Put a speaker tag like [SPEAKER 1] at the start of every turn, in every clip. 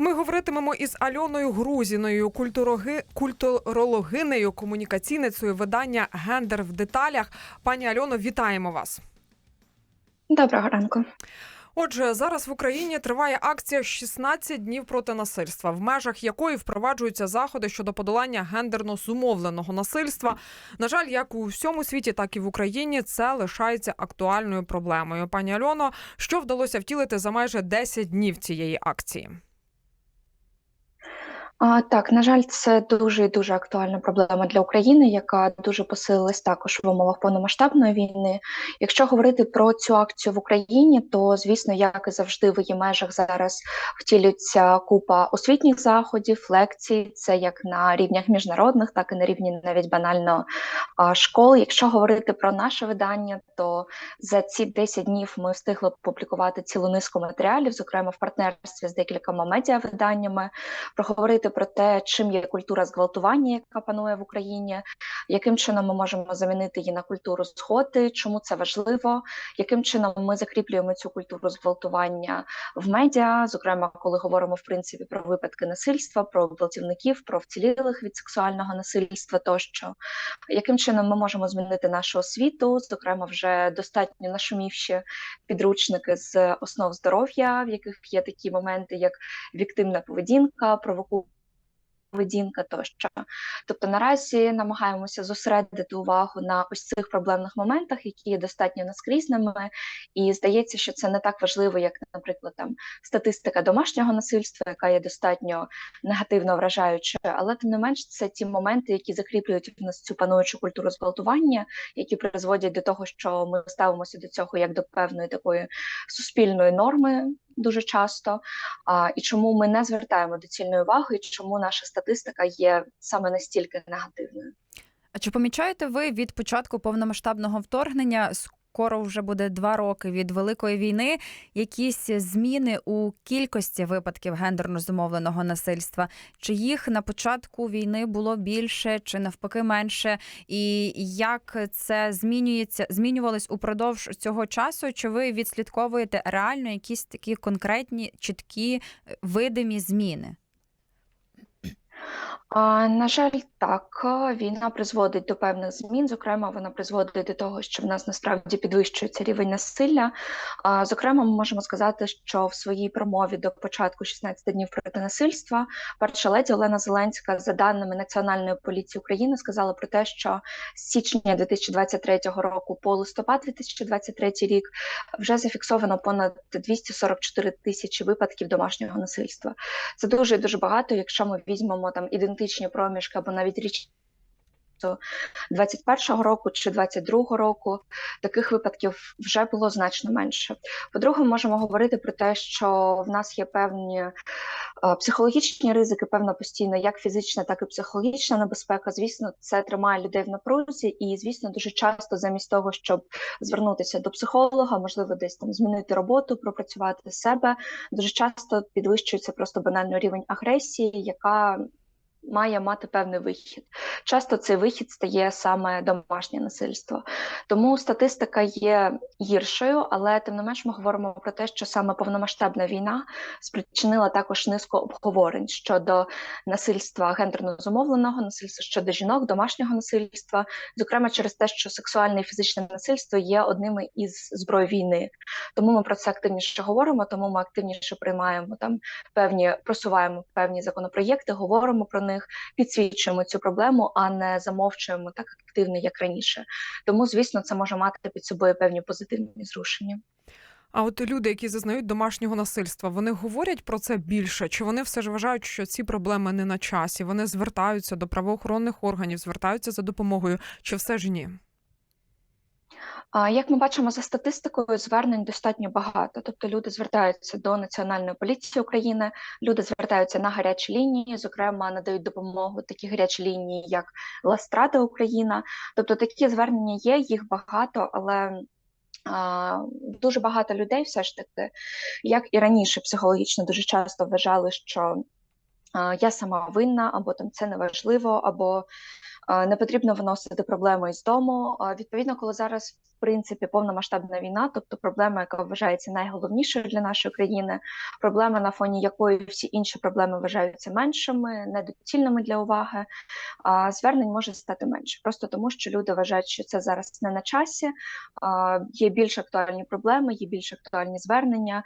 [SPEAKER 1] Ми говоритимемо із Альоною Грузіною, культуроги... культурологинею, комунікаційницею видання Гендер в деталях. Пані Альоно, вітаємо вас.
[SPEAKER 2] Доброго ранку.
[SPEAKER 1] Отже, зараз в Україні триває акція «16 днів проти насильства, в межах якої впроваджуються заходи щодо подолання гендерно зумовленого насильства. На жаль, як у всьому світі, так і в Україні це лишається актуальною проблемою. Пані Альоно, що вдалося втілити за майже 10 днів цієї акції?
[SPEAKER 2] А, так, на жаль, це дуже і дуже актуальна проблема для України, яка дуже посилилась також в умовах повномасштабної війни. Якщо говорити про цю акцію в Україні, то звісно, як і завжди, в її межах зараз втілюється купа освітніх заходів, лекцій. Це як на рівнях міжнародних, так і на рівні навіть банально школ. Якщо говорити про наше видання, то за ці 10 днів ми встигли публікувати цілу низку матеріалів, зокрема в партнерстві з декількома медіавиданнями, проговорити про те, чим є культура зґвалтування, яка панує в Україні, яким чином ми можемо замінити її на культуру згоди, чому це важливо, яким чином ми закріплюємо цю культуру зґвалтування в медіа, зокрема, коли говоримо в принципі про випадки насильства, про гвалтівників, про вцілілих від сексуального насильства, тощо. Яким чином ми можемо змінити нашу освіту, зокрема, вже достатньо нашумівші підручники з основ здоров'я, в яких є такі моменти, як віктивна поведінка, провокування поведінка тощо. Тобто наразі намагаємося зосередити увагу на ось цих проблемних моментах, які є достатньо наскрізними, і здається, що це не так важливо, як, наприклад, там статистика домашнього насильства, яка є достатньо негативно вражаючою, але тим не менш це ті моменти, які закріплюють в нас цю пануючу культуру зґвалтування, які призводять до того, що ми ставимося до цього як до певної такої суспільної норми дуже часто, а, і чому ми не звертаємо доцільної уваги, і чому наша статистика є саме настільки негативною.
[SPEAKER 3] А чи помічаєте ви від початку повномасштабного вторгнення? Скоро вже буде два роки від великої війни. Якісь зміни у кількості випадків гендерно зумовленого насильства? Чи їх на початку війни було більше, чи навпаки менше? І як це змінюється, змінювалось упродовж цього часу? Чи ви відслідковуєте реально якісь такі конкретні, чіткі видимі зміни?
[SPEAKER 2] На жаль, так, війна призводить до певних змін. Зокрема, вона призводить до того, що в нас насправді підвищується рівень насилля. Зокрема, ми можемо сказати, що в своїй промові до початку 16 днів проти насильства перша леді Олена Зеленська, за даними Національної поліції України, сказала про те, що з січня 2023 року по листопад 2023 рік вже зафіксовано понад 244 тисячі випадків домашнього насильства. Це дуже дуже багато, якщо ми візьмемо там ідентичні проміжки або навіть річ 21-го року чи 22-го року таких випадків вже було значно менше. По-друге, можемо говорити про те, що в нас є певні психологічні ризики, певна постійна, як фізична, так і психологічна небезпека. Звісно, це тримає людей в напрузі, і звісно, дуже часто, замість того, щоб звернутися до психолога, можливо, десь там змінити роботу, пропрацювати себе. Дуже часто підвищується просто банально рівень агресії, яка має мати певний вихід. Часто цей вихід стає саме домашнє насильство. Тому статистика є гіршою, але тим не менш ми говоримо про те, що саме повномасштабна війна спричинила також низку обговорень щодо насильства гендерно зумовленого, насильства щодо жінок, домашнього насильства, зокрема через те, що сексуальне і фізичне насильство є одними із зброй війни. Тому ми про це активніше говоримо, тому ми активніше приймаємо там певні, просуваємо певні законопроєкти, говоримо про них, підсвічуємо цю проблему, а не замовчуємо так активно, як раніше. Тому, звісно, це може мати під собою певні позитивні зрушення.
[SPEAKER 1] А от люди, які зазнають домашнього насильства, вони говорять про це більше, чи вони все ж вважають, що ці проблеми не на часі? Вони звертаються до правоохоронних органів, звертаються за допомогою, чи все ж ні?
[SPEAKER 2] Як ми бачимо за статистикою, звернень достатньо багато. Тобто люди звертаються до Національної поліції України, люди звертаються на гарячі лінії, зокрема надають допомогу такі гарячі лінії, як Ластрада Україна. Тобто такі звернення є, їх багато, але дуже багато людей, все ж таки, як і раніше, психологічно дуже часто вважали, що я сама винна, або там це неважливо, або не потрібно виносити проблеми із дому. Е, Відповідно, коли зараз в принципі повномасштабна війна, тобто проблема, яка вважається найголовнішою для нашої країни, проблема, на фоні якої всі інші проблеми вважаються меншими, недоцільними для уваги. Звернень може стати менше, просто тому що люди вважають, що це зараз не на часі. Є більш актуальні проблеми, є більш актуальні звернення.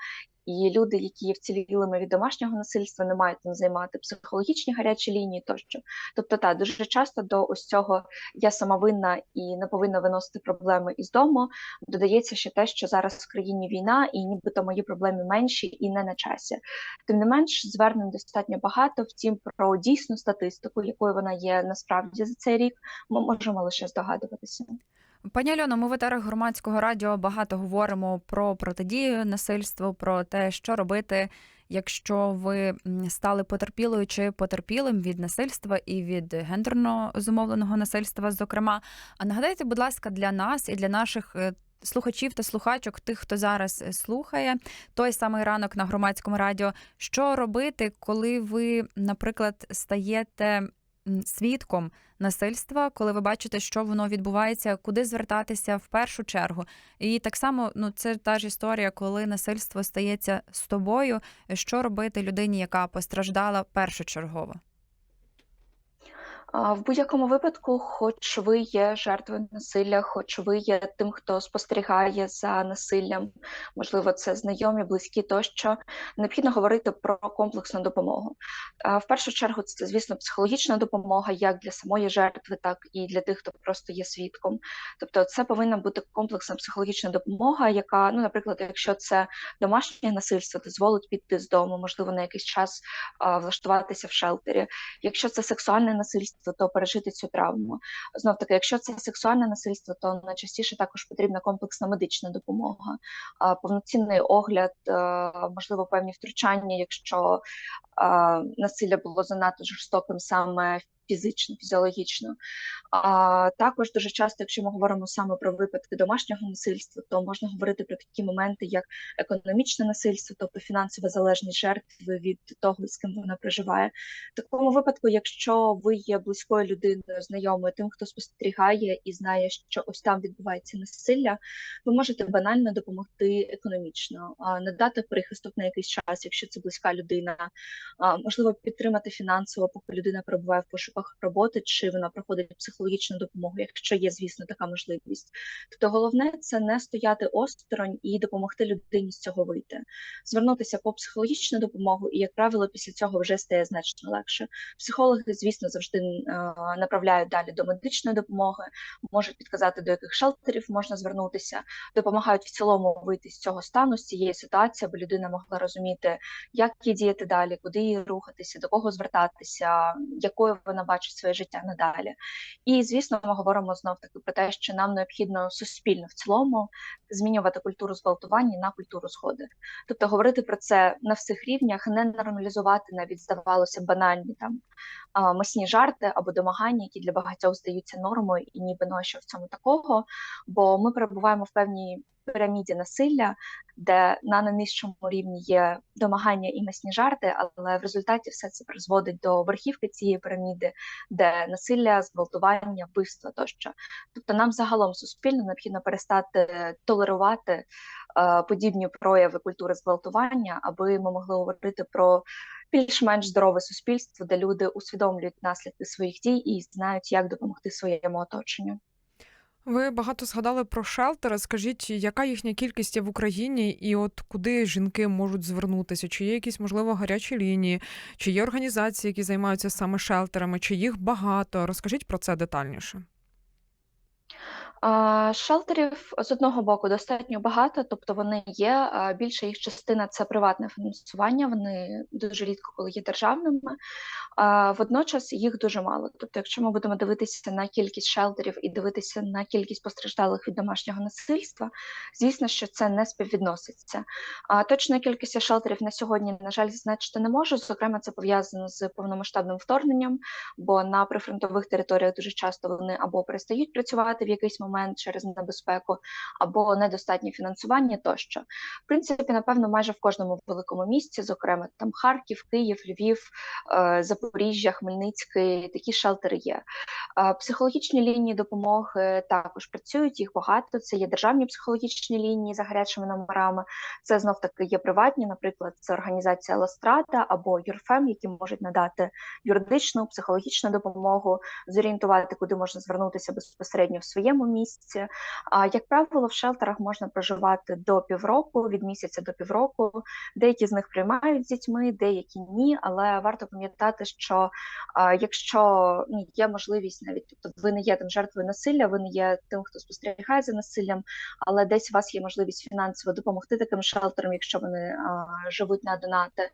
[SPEAKER 2] І люди, які є вцілілими від домашнього насильства, не мають там займати психологічні гарячі лінії тощо. Тобто, та дуже часто до ось цього я сама винна і не повинна виносити проблеми із дому. Додається ще те, що зараз в країні війна, і нібито мої проблеми менші і не на часі. Тим не менш, звернень достатньо багато. Втім, про дійсну статистику, якою вона є насправді за цей рік, ми можемо лише здогадуватися.
[SPEAKER 3] Пані Альоно, ми в етерах громадського радіо багато говоримо про протидію насильству, про те, що робити, якщо ви стали потерпілою чи потерпілим від насильства і від гендерно зумовленого насильства, зокрема. А нагадайте, будь ласка, для нас і для наших. е, Слухачів та слухачок, тих, хто зараз е, слухає той самий ранок на громадському радіо. Що робити, коли ви, наприклад, стаєте свідком насильства, коли ви бачите, що воно відбувається, куди звертатися в першу чергу. І так само, ну це та ж історія, коли насильство стається з тобою. Що робити людині, яка постраждала першочергово?
[SPEAKER 2] В будь-якому випадку, хоч ви є жертвою насилля, хоч ви є тим, хто спостерігає за насиллям, можливо, це знайомі, близькі тощо, необхідно говорити про комплексну допомогу. В першу чергу, це, звісно, психологічна допомога як для самої жертви, так і для тих, хто просто є свідком. Тобто, це повинна бути комплексна психологічна допомога, яка, ну, наприклад, якщо це домашнє насильство, дозволить піти з дому, можливо, на якийсь час влаштуватися в шелтері. Якщо це сексуальне насильство, то пережити цю травму. Знов таки, якщо це сексуальне насильство, то найчастіше також потрібна комплексна медична допомога, повноцінний огляд, е, можливо, певні втручання, якщо насилля було занадто жорстоким саме фізично, фізіологічно. А також дуже часто, якщо ми говоримо саме про випадки домашнього насильства, то можна говорити про такі моменти, як економічне насильство, тобто фінансова залежність жертви від того, з ким вона проживає. В такому випадку, якщо ви є близькою людиною, знайомою тим, хто спостерігає і знає, що ось там відбувається насилля, ви можете банально допомогти економічно, надати прихисток на якийсь час, якщо це близька людина, можливо, підтримати фінансово, поки людина перебуває в пошуках роботи, чи вона проходить психологічну допомогу, якщо є, звісно, така можливість. Тобто, головне це не стояти осторонь і допомогти людині з цього вийти, звернутися по психологічну допомогу, і, як правило, після цього вже стає значно легше. Психологи, звісно, завжди направляють далі до медичної допомоги, можуть підказати, до яких шелтерів можна звернутися, допомагають в цілому вийти з цього стану, з цієї ситуації, аби людина могла розуміти, як їй діяти далі, куди їй рухатися, до кого звертатися, якою вона бачить своє життя надалі. І звісно, ми говоримо знов таки про те, що нам необхідно суспільно в цілому змінювати культуру зґвалтування на культуру згоди. Тобто говорити про це на всіх рівнях, не нормалізувати навіть здавалося банальні там масні жарти або домагання, які для багатьох здаються нормою, і ніби ну що в цьому такого. Бо ми перебуваємо в певній піраміді насилля, де на найнижчому рівні є домагання і масні жарти, але в результаті все це призводить до верхівки цієї піраміди, де насилля, зґвалтування, вбивства тощо. Тобто нам загалом суспільно необхідно перестати толерувати е, подібні прояви культури зґвалтування, аби ми могли говорити про більш-менш здорове суспільство, де люди усвідомлюють наслідки своїх дій і знають, як допомогти своєму оточенню.
[SPEAKER 1] Ви багато згадали про шелтери. Скажіть, яка їхня кількість є в Україні, і от куди жінки можуть звернутися? Чи є якісь можливо гарячі лінії, чи є організації, які займаються саме шелтерами, чи їх багато? Розкажіть про це детальніше.
[SPEAKER 2] Шелтерів з одного боку достатньо багато, тобто вони є. Більша їх частина це приватне фінансування. Вони дуже рідко коли є державними. Водночас їх дуже мало. Тобто, якщо ми будемо дивитися на кількість шелтерів і дивитися на кількість постраждалих від домашнього насильства, звісно, що це не співвідноситься. А точної кількості шелтерів на сьогодні, на жаль, зазначити не можу. Зокрема, це пов'язано з повномасштабним вторгненням, бо на прифронтових територіях дуже часто вони або перестають працювати в якийсь момент. Момент через небезпеку, або недостатнє фінансування тощо. В принципі, напевно, майже в кожному великому місті, зокрема там Харків, Київ, Львів, е, Запоріжжя, Хмельницький, такі шелтери є. Е, Психологічні лінії допомоги також працюють, їх багато. Це є державні психологічні лінії за гарячими номерами. Це знов таки є приватні, наприклад, це організація Ластрада або Юрфем, які можуть надати юридичну, психологічну допомогу, зорієнтувати, куди можна звернутися безпосередньо в своєму місці. А як правило, в шелтерах можна проживати до півроку, від місяця до півроку. Деякі з них приймають з дітьми, деякі ні. Але варто пам'ятати, що якщо ну, є можливість, навіть тобто ви не є там жертвою насилля, ви не є тим, хто спостерігає за насиллям, але десь у вас є можливість фінансово допомогти таким шелтерам, якщо вони а, живуть на донати,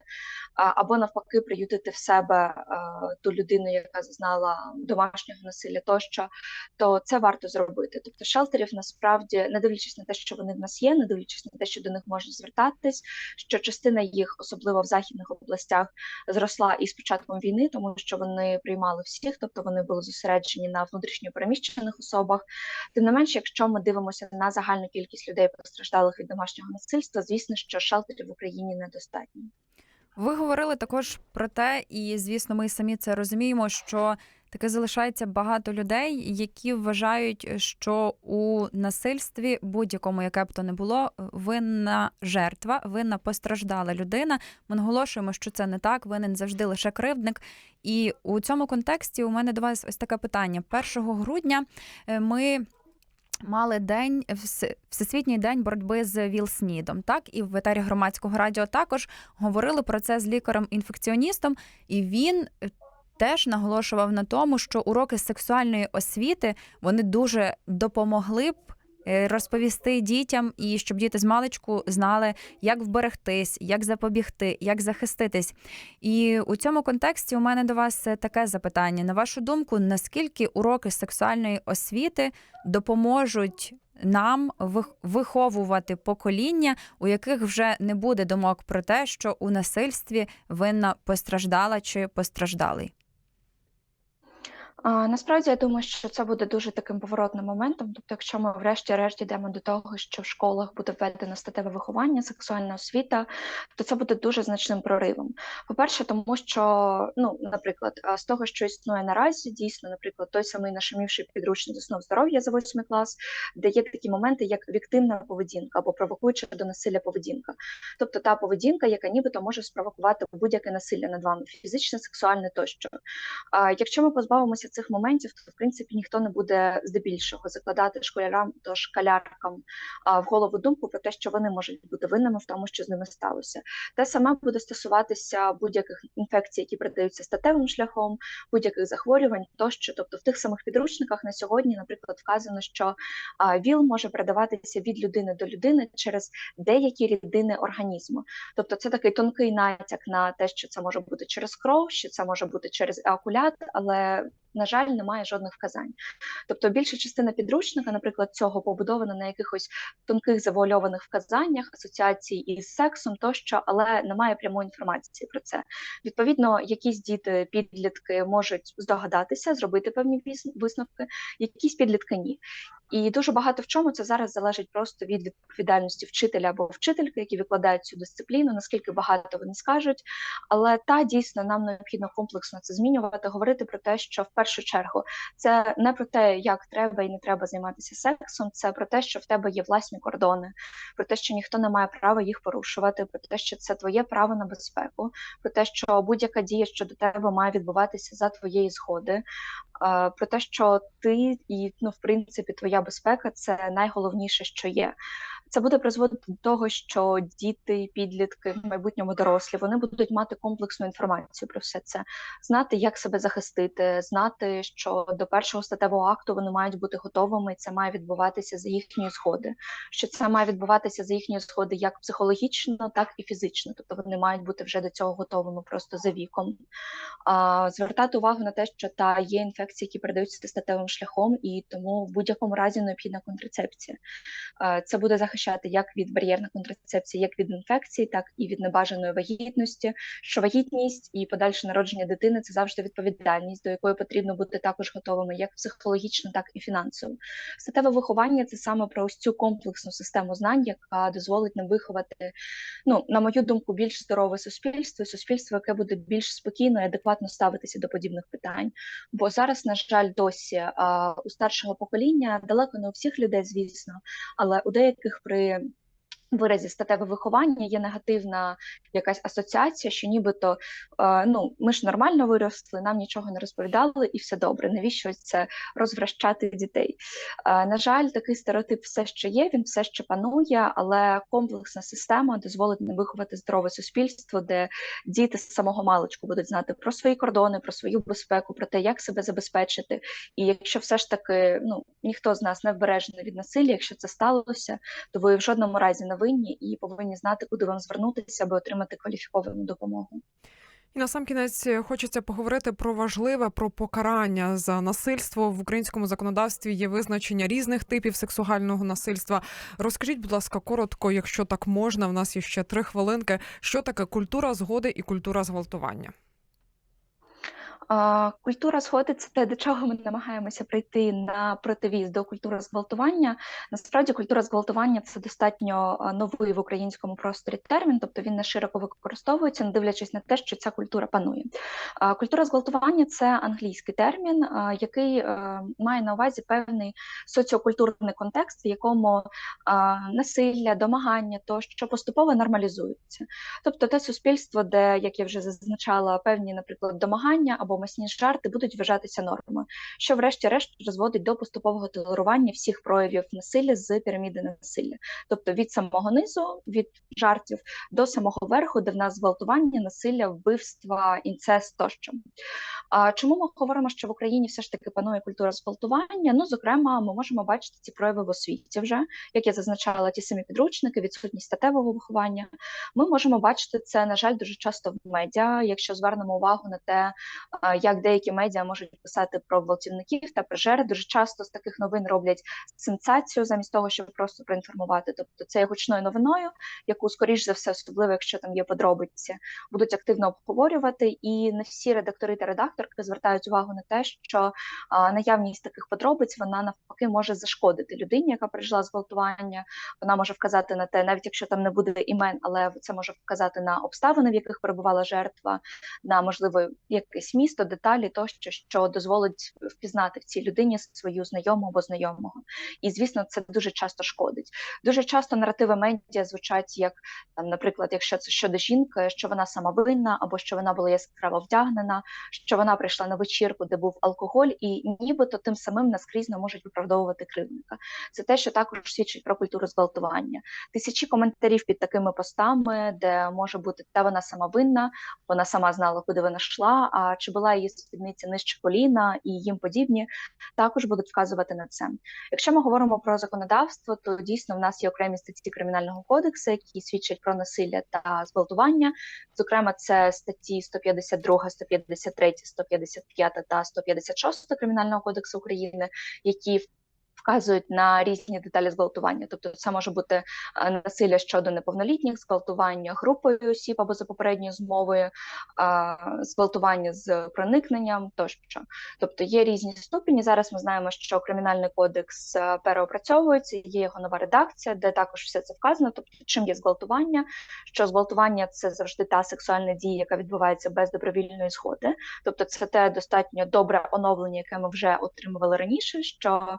[SPEAKER 2] а, або навпаки приютити в себе а, ту людину, яка зазнала домашнього насилля, тощо, то це варто зробити. Тобто шелтерів насправді, не дивлячись на те, що вони в нас є, не дивлячись на те, що до них можна звертатись, що частина їх, особливо в західних областях, зросла із початком війни, тому що вони приймали всіх, тобто вони були зосереджені на внутрішньо переміщених особах. Тим не менше, якщо ми дивимося на загальну кількість людей, постраждалих від домашнього насильства, звісно, що шелтерів в Україні недостатньо.
[SPEAKER 3] Ви говорили також про те, і звісно, ми самі це розуміємо, що таки залишається багато людей, які вважають, що у насильстві будь-якому, яке б то не було, винна жертва, винна постраждала людина. Ми наголошуємо, що це не так, винен завжди лише кривдник. І у цьому контексті у мене до вас ось таке питання: 1 грудня е, ми. Мали день всесвітній день боротьби з ВІЛ-СНІДом, так і в етері громадського радіо також говорили про це з лікарем-інфекціоністом, і він теж наголошував на тому, що уроки сексуальної освіти вони дуже допомогли б. е, Розповісти дітям і щоб діти з маличку знали, як вберегтись, як запобігти, як захиститись. І у цьому контексті у мене до вас е, таке запитання: на вашу думку, наскільки уроки сексуальної освіти допоможуть нам вих- виховувати покоління, у яких вже не буде думок про те, що у насильстві винна постраждала чи постраждалий?
[SPEAKER 2] А, насправді я думаю, що це буде дуже таким поворотним моментом. Тобто, якщо ми врешті-решт йдемо до того, що в школах буде введено статеве виховання, сексуальна освіта, то це буде дуже значним проривом. По-перше, тому що, ну, наприклад, з того, що існує наразі, дійсно, наприклад, той самий нашумівший підручник основ здоров'я за восьмий клас, де є такі моменти, як віктивна поведінка або провокуюча до насилля поведінка, тобто та поведінка, яка нібито може спровокувати будь-яке насилля над вами, фізичне, сексуальне тощо. А якщо ми позбавимося цих моментів, то в принципі ніхто не буде здебільшого закладати школярам то школяркам в голову думку про те, що вони можуть бути винними в тому, що з ними сталося. Те саме буде стосуватися будь-яких інфекцій, які передаються статевим шляхом, будь-яких захворювань тощо. Тобто в тих самих підручниках на сьогодні, наприклад, вказано, що ВІЛ може передаватися від людини до людини через деякі рідини організму. Тобто це такий тонкий натяк на те, що це може бути через кров, що це може бути через еакулят, але на жаль, немає жодних вказань. Тобто більша частина підручника, наприклад, цього побудована на якихось тонких завуальованих вказаннях, асоціацій із сексом тощо, але немає прямої інформації про це. Відповідно, якісь діти, підлітки можуть здогадатися, зробити певні висновки, якісь підлітки ні. І дуже багато в чому це зараз залежить просто від відповідальності вчителя або вчительки, які викладають цю дисципліну, наскільки багато вони скажуть. Але та дійсно нам необхідно комплексно це змінювати, говорити про те, що в першу чергу це не про те, як треба і не треба займатися сексом, це про те, що в тебе є власні кордони, про те, що ніхто не має права їх порушувати, про те, що це твоє право на безпеку, про те, що будь-яка дія щодо тебе має відбуватися за твоєї згоди, е, про те, що ти і ну, в принципі, твоя безпека це найголовніше, що є. Це буде призводити до того, що діти, підлітки, в майбутньому дорослі, вони будуть мати комплексну інформацію про все це, знати, як себе захистити, знати, що до першого статевого акту вони мають бути готовими, і це має відбуватися за їхньої згоди. Що це має відбуватися за їхньої згоди як психологічно, так і фізично. Тобто вони мають бути вже до цього готовими просто за віком. А, звертати увагу на те, що та є інфекції, які передаються статевим шляхом, і тому в будь-якому разі. Разі необхідна контрацепція. Е, Це буде захищати як від бар'єрна контрацепція, як від інфекцій, так і від небажаної вагітності. Що вагітність і подальше народження дитини це завжди відповідальність, до якої потрібно бути також готовими, як психологічно, так і фінансово. Статеве виховання це саме про ось цю комплексну систему знань, яка дозволить нам виховати, ну на мою думку, більш здорове суспільство, суспільство, яке буде більш спокійно і адекватно ставитися до подібних питань. Бо зараз, на жаль, досі а, у старшого покоління далеко не у всіх людей, звісно, але у деяких при виразі статеве виховання є негативна якась асоціація, що нібито е, ну ми ж нормально виросли, нам нічого не розповідали, і все добре. Навіщо це розвращати дітей? Е, на жаль, такий стереотип все ще є, він все ще панує, але комплексна система дозволить нам виховати здорове суспільство, де діти з самого маличку будуть знати про свої кордони, про свою безпеку, про те, як себе забезпечити. І якщо все ж таки ну ніхто з нас не вбережений від насилля, якщо це сталося, то ви в жодному разі не винні і повинні знати, куди вам звернутися, аби отримати кваліфіковану допомогу.
[SPEAKER 1] І на сам кінець хочеться поговорити про важливе про покарання за насильство в українському законодавстві. Є визначення різних типів сексуального насильства. Розкажіть, будь ласка, коротко, якщо так можна. В нас є ще три хвилинки. Що таке культура згоди і культура зґвалтування?
[SPEAKER 2] Культура це те, до чого ми намагаємося прийти на противіз до культури зґвалтування. Насправді, культура зґвалтування це достатньо новий в українському просторі термін, тобто він не широко використовується, не дивлячись на те, що ця культура панує. Культура зґвалтування це англійський термін, який е, має на увазі певний соціокультурний контекст, в якому насилля, домагання тощо поступово нормалізуються. Тобто те суспільство, де, як я вже зазначала, певні, наприклад, домагання або масні жарти будуть вважатися нормою, що, врешті-решт, розводить до поступового толерування всіх проявів насилля з піраміди насилля, тобто від самого низу, від жартів до самого верху, де в нас зґвалтування, насилля, вбивства, інцест тощо. А чому ми говоримо, що в Україні все ж таки панує культура зґвалтування? Ну, зокрема, ми можемо бачити ці прояви в освіті вже, як я зазначала, ті самі підручники, відсутність статевого виховання. Ми можемо бачити це, на жаль, дуже часто в медіа, якщо звернемо увагу на те, як деякі медіа можуть писати про гвалтівників та прижери. Дуже часто з таких новин роблять сенсацію замість того, щоб просто проінформувати. Тобто це є гучною новиною, яку, скоріш за все, особливо якщо там є подробиці, будуть активно обговорювати. І не всі редактори та редакторки звертають увагу на те, що наявність таких подробиць вона навпаки може зашкодити людині, яка пережила зґвалтування. Вона може вказати на те, навіть якщо там не буде імен, але це може вказати на обставини, в яких перебувала жертва, на можливо якесь місто, деталі тощо, що дозволить впізнати в цій людині свою знайому або знайомого. І звісно, це дуже часто шкодить. Дуже часто наративи медіа звучать як там, наприклад, якщо це щодо жінки, що вона сама винна, або що вона була яскраво вдягнена, що вона прийшла на вечірку, де був алкоголь, і нібито тим самим наскрізно можуть виправдовувати кривдника. Це те, що також свідчить про культуру зґвалтування. Тисячі коментарів під такими постами, де може бути та вона сама винна, вона сама знала, куди вона йшла. А чи була її спідниця нижче коліна і їм подібні, також будуть вказувати на це. Якщо ми говоримо про законодавство, то дійсно в нас є окремі статті кримінального кодексу, які свідчать про насилля та зґвалтування. Зокрема, це статті 152, 153, 155 та 156 кримінального кодексу України, які Вказують на різні деталі зґвалтування, тобто це може бути насилля щодо неповнолітніх, зґвалтування групою осіб або за попередньою змовою, зґвалтування з проникненням тощо. Тобто є різні ступені. Зараз ми знаємо, що кримінальний кодекс переопрацьовується, є його нова редакція, де також все це вказано. Тобто, чим є зґвалтування, що зґвалтування це завжди та сексуальна дія, яка відбувається без добровільної згоди. Тобто, це те достатньо добре оновлення, яке ми вже отримували раніше. що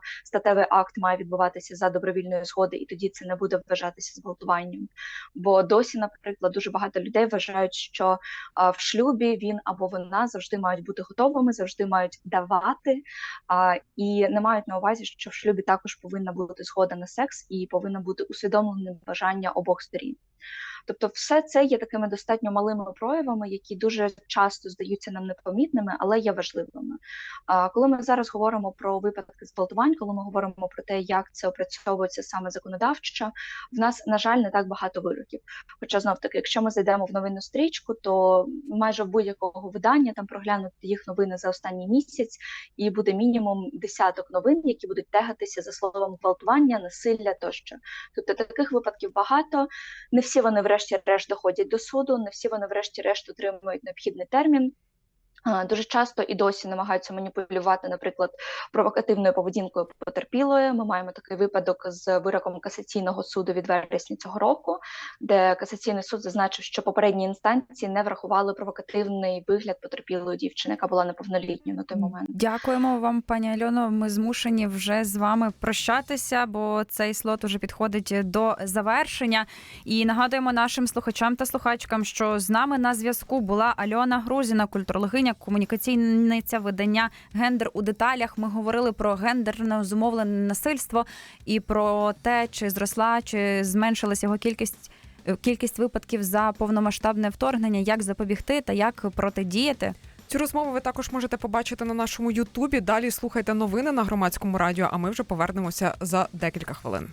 [SPEAKER 2] статевий акт має відбуватися за добровільної згоди, і тоді це не буде вважатися зґвалтуванням. Бо досі, наприклад, дуже багато людей вважають, що а, в шлюбі він або вона завжди мають бути готовими, завжди мають давати, а, і не мають на увазі, що в шлюбі також повинна бути згода на секс і повинна бути усвідомлене бажання обох сторін. Тобто, все це є такими достатньо малими проявами, які дуже часто здаються нам непомітними, але є важливими. А коли ми зараз говоримо про випадки зґвалтувань, коли ми говоримо про те, як це опрацьовується саме законодавчо, в нас на жаль не так багато вироків. Хоча знов таки, якщо ми зайдемо в новинну стрічку, то майже в будь-якого видання там проглянути їх новини за останній місяць, і буде мінімум десяток новин, які будуть тегатися за словом гвалтування, насилля тощо. Тобто таких випадків багато. Не всі вони, врешті-решт, доходять до суду, не всі вони, врешті-решт, отримують необхідний термін. А, Дуже часто і досі намагаються маніпулювати, наприклад, провокативною поведінкою потерпілої. Ми маємо такий випадок з вироком касаційного суду від вересня цього року, де касаційний суд зазначив, що попередні інстанції не врахували провокативний вигляд потерпілої дівчини, яка була неповнолітньою на той момент.
[SPEAKER 3] Дякуємо вам, пані Альоно. Ми змушені вже з вами прощатися, бо цей слот уже підходить до завершення. І нагадуємо нашим слухачам та слухачкам, що з нами на зв'язку була Альона Грузіна, культурологиня, комунікаційниця видання Гендер у деталях. Ми говорили про гендерне зумовлене насильство і про те, чи зросла, чи зменшилась його кількість. Кількість випадків за повномасштабне вторгнення, як запобігти та як протидіяти.
[SPEAKER 1] Цю розмову ви також можете побачити на нашому Ютубі. Далі слухайте новини на громадському радіо. А ми вже повернемося за декілька хвилин.